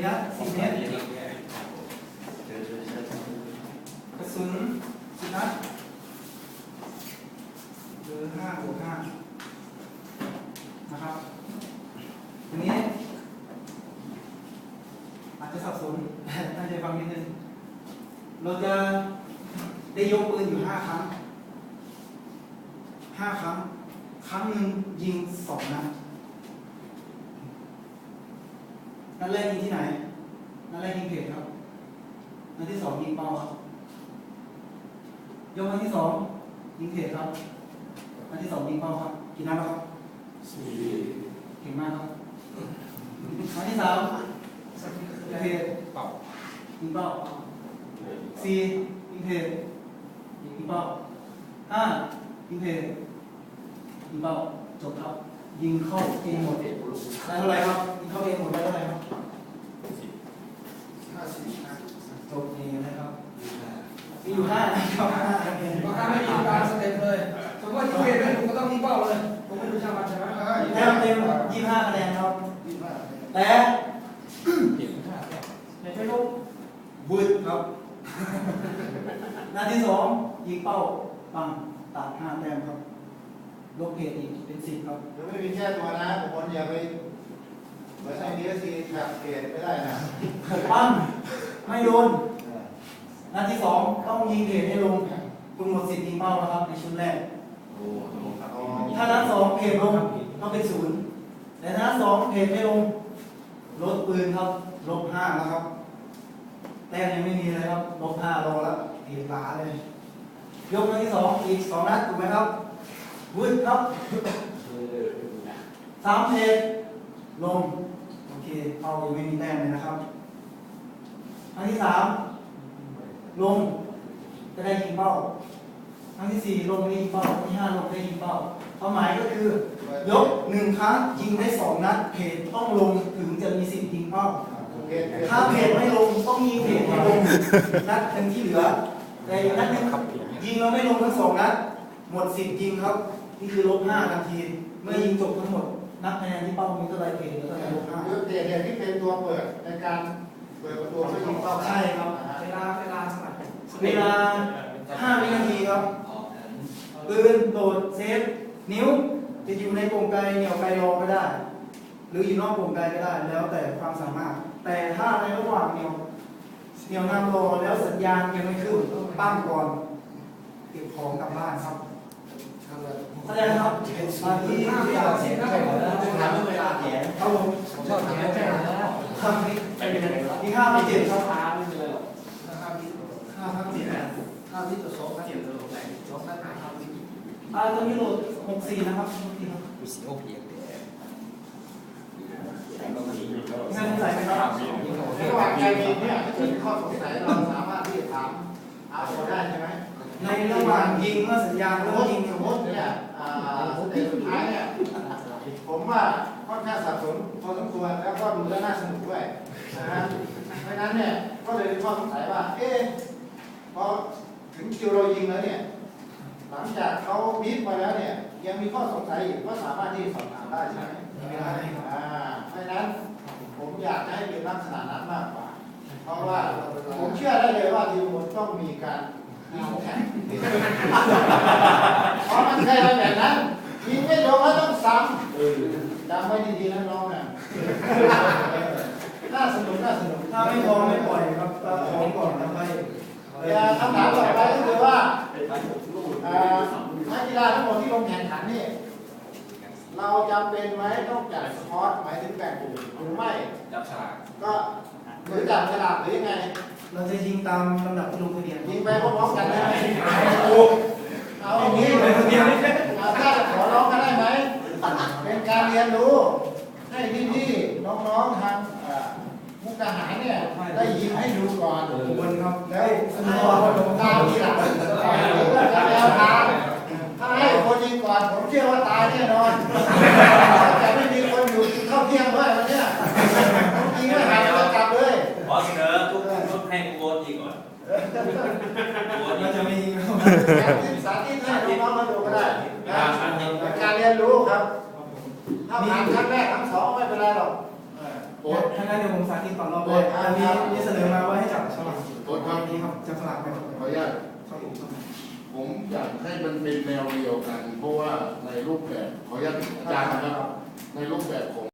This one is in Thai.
ระยะสิบเมตรกระสุนสิบนัดหรือห้าบวกห้านะครับทีนี้ อาจจะสับสนตั้งใจฟังนิดนึงเราจะได้ยกปืนอยู่ห้าครั้งห้าครั้ง ครั้งหนึ่งยิงสองนัด นัดแรกยิงที่ไหน นัดแรกยิงเพจครับ นัดที่สองยิงเป้าครับยกนัดที่สองยิงเพจครับ นัดที่สองยิงเป้าครับ กี่นัดแล้วครับสี่เก่งมากครับ นัดที่สามยิงเพจเป่ายิงเป้าสี่ยิงเพจยิงเป้าห้ายิงเพจยิงเป้าจบครับ ยิงเข้าเองหมดได้เท่าไหร่ครับ ยิงเข้าเองหมดได้เท่าไหร่ครับ ห้าสิบห้า จบเองนะครับ มีอยู่ห้านะครับห้าคะแนนบางครั้งไม่มีการสเต็ปเลยสมมติว่าที่เรียนเป็นผมก็ต้องมีเป้าเลย ผมไม่รู้ชาวบ้านใช่ไหมแต้มเต็มยี่ห้าคะแนนครับยี่ห้าแต่เห็นห้าในไฟลุกบุดครับนาทีสองยิงเป้าปังตัดห้าแต้มครับลบเกรดอีกเป็นสิบครับหรือไม่มีแค่ตัวนะบางคนอย่าไปเหมือนไอ้ดีเอซีแบบเกรดไม่ได้นะปั้งไม่โดน นาทีสองต้องยิงเกรดให้ลงคุณหมดสิทธิ์ยิงเป้าแล้วครับ ในชุดแรก โอ้โหครับถ้านัดสองเพจลงต้องเป็นศูนย์แต่ถ้านัดสองเพจไม่ลงลดปืนครับ ลบห้าแล้วครับ แต้มยังไม่มีเลยครับลบห้ารอแล้วเพจหลาเลย ยกนัดที่สองอีกสองนัดถูกไหมครับวุ้นครับสามเพจลง โอเคเป้ายังไม่มีแต้มเลยนะครับนัดที่สาม ลงจะได้ยิงเป้าครั้งที่สี่ลงได้ยิงเป้าครั้งที่ห้าลงได้ยิงเป้าความหมายก็คือยกหนึ่งครั้งยิงได้สองนัดเพจต้องลงถึงจะมีสิทธิ์ยิงเป้าเกรดถ้าเพจไม่ลงต้องยิงเพจให้ลงนัดหนึ่งที่เหลือแต่อีกนัดหนึงยิงเราไม่ลงทั้งสองนัดหมดสิทธิ์ยิงครับ นี่คือลบห้าทันที เมื่อยิงจบทั้งหมด นับคะแนนที่เป้ามีเท่าไหรเพจเหลือเท่าไหรลบห้ายุดเกรดเนี่ยที่เป็นตัวเปิดในการเปิดประตูให้ยิงเป้าใช่ครับ เวลาห้าวินาทีครับปืนโดดเซฟนิ้วจะอยู่ในกรงไกลเหนี่ยวไกลรอก็ได้ หรืออยู่นอกกรงไกลก็ได้ แล้วแต่ความสามารถ แต่ถ้าในระหว่างเหนี่ยวเหนี่ยวนำรอแล้วสัญญาณยังไม่ขึ้นปั้งก่อนเก็บของกลับบ้านครับเข้าใจนะครับอ่าที่ที่ตัดสินใจหมดแล้วถามเรื่องเวลาแย่ครับผมผมชอบทำแค่นั้นแล้วครับนี่มีห้าพันเจ็ดครับ ช้าไม่เลยหรอก ห้าพันเจ็ด ข้าวที่ตัวโซ่ก็เจ็บตัวไหนโซ่ก็หาข้าวที่อ่าตัวนี้โหลดหกสี่นะครับหกสี่ครับมีสีโอเพียงแต่งานใส่ไหมครับในระหว่างการยิงเนี่ยถ้าเกิดข้อสงสัยเราสามารถที่จะถามอาโอได้ใช่ไหมในระหว่างยิงเมื่อสัญญาณสมเริ่มมติยิงสมมติเนี่ยอ่าสเต็ปสุดท้ายเนี่ยผมว่าค่อนข้างสับสนพอสมควรแล้วก็ดูแล้วน่าสนุกด้วยนะฮะเพราะฉะนั้นเนี่ยก็เลยมีข้อสงสัยว่าเอ๊ะพอ ถึงคิวเรายิงแล้วเนี่ย หลังจากเขาบีบมาแล้วเนี่ย ยังมีข้อสงสัยอยู่ก็สามารถที่จะสอบถามได้ใช่ไหมไม่ได้ครับอ่าเพราะฉะนั้นผมอยากจะให้เป็นลักษณะนั้นมากกว่า เพราะว่าผมเชื่อได้เลยว่าทีมผมต้องมีการยิงแข่งเพราะมันใช่แบบนั้นยิงไม่โดนแล้วต้องซ้ำจำไว้ดีๆนะน้องน่ะน่าสนุกน่าสนุกถ้าไม่พร้อมไม่ปล่อยครับก็พร้อมก่อนแล้วค่อย เอ่อคำถามต่อไปก็คือว่าเอ่อนักกีฬาทั้งหมดที่ลงแข่งขันนี่เราจำเป็นไหมต้องจัดสปอร์ตหมาย ถึงแบ่งกลุ่มหรือไม่จับฉลากก็หรือจับฉลากหรือยังไงเราจะยิงตามลำดับที่ลงทะเบียนยิงไปพร้อมๆกันได้ไหมเอาอย่างนี้เลยทะเบียนเอาถ้าขอร้องกันได้ไหมเป็นการเรียนรู้ให้พี่ๆน้องๆทางเอ่อมุกดาหารเนี่ยได้ยิงให้ดูก่อนขอบคุณครับแล้วสให้นุกคครับนตามทีหลังจะแนวทางถ้าให้คนยิงก่อนผมเชื่อว่าตายแน่นอนแต่ไม่มีคนอยู่ เข้าเที่ยงด้วยวันเนี้ยยิงไม่หายจะกลับเลยขอเสนอทุกทุกให้กูโบนอีกก่อนโบนจะไม่ยิงครับสาธิตให้น้องๆมาดูก็ได้นะการเรียนรู้ครับถ้าผ่านครั้งแรกครั้งสองไม่เป็นไรหรอกเออโอ้ถ้างั้นเดี๋ยวผมสาธิตก่อนรอบแรกอันนี้นี่เสนอมาว่าให้จับฉลากโค้ดครับนี่ครับจับฉลากไปครับขออนุญาตครับผมผมอยากให้มันเป็นแนวเดียวกัน เพราะว่าในรูปแบบขออนุญาตอาจารย์นะครับ ในรูปแบบของ